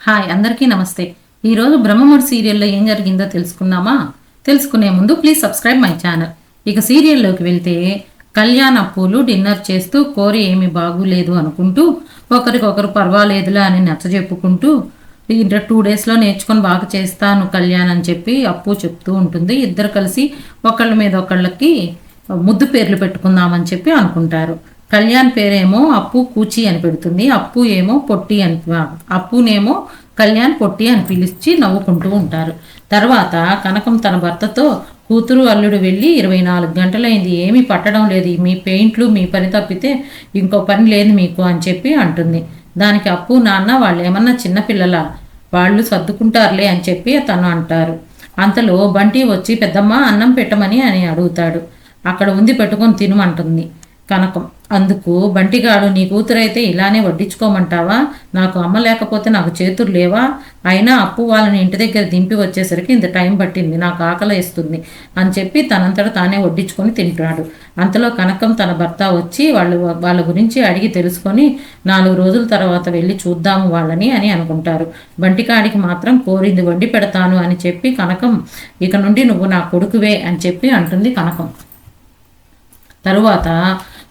Hi అందరికీ నమస్తే. ఈరోజు బ్రహ్మముడి సీరియల్లో ఏం జరిగిందో తెలుసుకుందామా? తెలుసుకునే ముందు ప్లీజ్ సబ్స్క్రైబ్ మై ఛానల్. ఇక సీరియల్లోకి వెళ్తే కళ్యాణ్ అప్పులు డిన్నర్ చేస్తూ కోరి ఏమి బాగులేదు అనుకుంటూ ఒకరికొకరు పర్వాలేదులే అని నచ్చజెప్పుకుంటూ చెప్పుకుంటూ టూ డేస్లో నేర్చుకొని బాగా చేస్తాను కళ్యాణ్ అని చెప్పి అప్పు చెప్తూ ఉంటుంది. ఇద్దరు కలిసి ఒకళ్ళ మీద ఒకళ్ళకి ముద్దు పేర్లు పెట్టుకుందామని చెప్పి అనుకుంటారు. కళ్యాణ్ పేరేమో అప్పు కూచి అని పెడుతుంది. అప్పు ఏమో పొట్టి అని అప్పునేమో కళ్యాణ్ పొట్టి అని పిలిచి నవ్వుకుంటూ ఉంటారు. తర్వాత కనకం తన భర్తతో కూతురు అల్లుడు వెళ్ళి ఇరవై నాలుగు గంటలైంది. ఏమీ పట్టడం లేదు. మీ పెయింట్లు మీ పని తప్పితే ఇంకో పని లేదు మీకు అని చెప్పి అంటుంది. దానికి అప్పు నాన్న వాళ్ళు ఏమన్నా చిన్నపిల్లల వాళ్ళు సర్దుకుంటారులే అని చెప్పి తను అంటారు. అంతలో బంటి వచ్చి పెద్దమ్మ అన్నం పెట్టమని అని అడుగుతాడు. అక్కడ ఉంది పెట్టుకొని తినమంటుంది కనకం. అందుకు బంటిగాడు నీ కూతురైతే ఇలానే వడ్డించుకోమంటావా? నాకు అమ్మ లేకపోతే నాకు చేతులు లేవా? అయినా అప్పు వాళ్ళని ఇంటి దగ్గర దింపి వచ్చేసరికి ఇంత టైం పట్టింది నాకు ఆకలి వేస్తుంది అని చెప్పి తనంతట తానే వడ్డించుకొని తింటున్నాడు. అంతలో కనకం తన భర్త వచ్చి వాళ్ళు వాళ్ళ గురించి అడిగి తెలుసుకొని నాలుగు రోజుల తర్వాత వెళ్ళి చూద్దాము వాళ్ళని అని అనుకుంటారు. బంటికాడికి మాత్రం కోరింది వండి పెడతాను అని చెప్పి కనకం ఇక నుండి నువ్వు నా కొడుకువే అని చెప్పి అంటుంది కనకం. తరువాత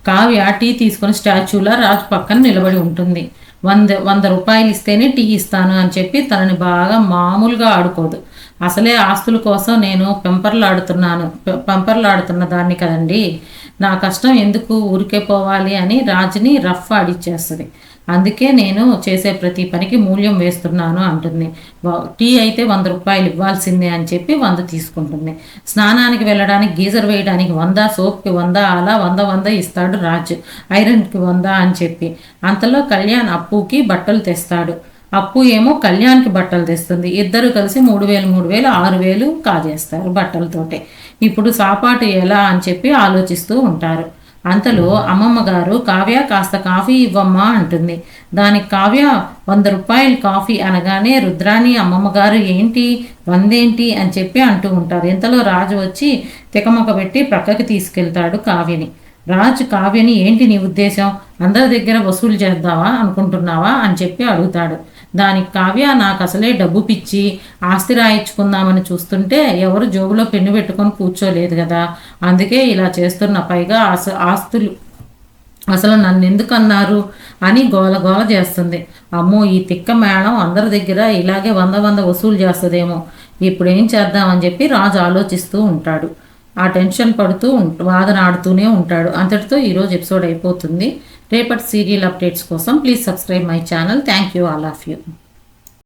కావ్య టీ తీసుకుని స్టాచ్యూలా రాజు పక్కన నిలబడి ఉంటుంది. వంద వంద రూపాయలు ఇస్తేనే టీ ఇస్తాను అని చెప్పి తనని బాగా మామూలుగా ఆడుకోదు. అసలే ఆస్తుల కోసం నేను పెంపర్లాడుతున్నాను పెంపర్లాడుతున్న దాన్ని కదండి. నా కష్టం ఎందుకు ఊరికే పోవాలి అని రాజుని రఫ్ ఆడిచ్చేస్తుంది. అందుకే నేను చేసే ప్రతి పనికి మూల్యం వేస్తున్నాను అంటుంది. టీ అయితే వంద రూపాయలు ఇవ్వాల్సిందే అని చెప్పి వంద తీసుకుంటుంది. స్నానానికి వెళ్ళడానికి గీజర్ వేయడానికి వంద సోప్కి వంద అలా వంద వంద ఇస్తాడు రాజు. ఐరన్కి వంద అని చెప్పి. అంతలో కళ్యాణ్ అప్పుకి బట్టలు తెస్తాడు. అప్పు ఏమో కళ్యాణ్కి బట్టలు తెస్తుంది. ఇద్దరు కలిసి మూడు వేలు మూడు వేలు ఆరు వేలు కాజేస్తారు బట్టలతోటే. ఇప్పుడు సాపాటు ఎలా అని చెప్పి ఆలోచిస్తూ ఉంటారు. అంతలో అమ్మమ్మ గారు కావ్య కాస్త కాఫీ ఇవ్వమ్మా అంటుంది. దానికి కావ్య వంద రూపాయలు కాఫీ అనగానే రుద్రాణి అమ్మమ్మ గారు ఏంటి? వందేంటి? అని చెప్పి అంటూ ఉంటారు. ఇంతలో రాజు వచ్చి తికమక పెట్టి ప్రక్కకి తీసుకెళ్తాడు కావ్యని. రాజు కావ్యని ఏంటి నీ ఉద్దేశం? అందరి దగ్గర వసూలు చేద్దావా? అనుకుంటున్నావా? అని చెప్పి అడుగుతాడు. దానికి కావ్య నాకు అసలే డబ్బు పిచ్చి ఆస్తి రాయించుకుందామని చూస్తుంటే ఎవరు జోబులో పెన్ను పెట్టుకొని కూర్చోలేదు కదా. అందుకే ఇలా చేస్తున్న పైగా ఆస్తులు. అసలు నన్ను ఎందుకు అన్నారు అని గోల గోల చేస్తుంది. అమ్మో ఈ తిక్క మేడం అందరి దగ్గర ఇలాగే వంద వంద వసూలు చేస్తుందేమో. ఇప్పుడు ఏం చేద్దామని చెప్పి రాజు ఆలోచిస్తూ ఉంటాడు. ఆ టెన్షన్ పడుతూ వాదన ఆడుతూనే ఉంటాడు. అంతటితో ఈరోజు ఎపిసోడ్ అయిపోతుంది. రేపటి సీరియల్ అప్డేట్స్ కోసం please subscribe my channel thank you all of you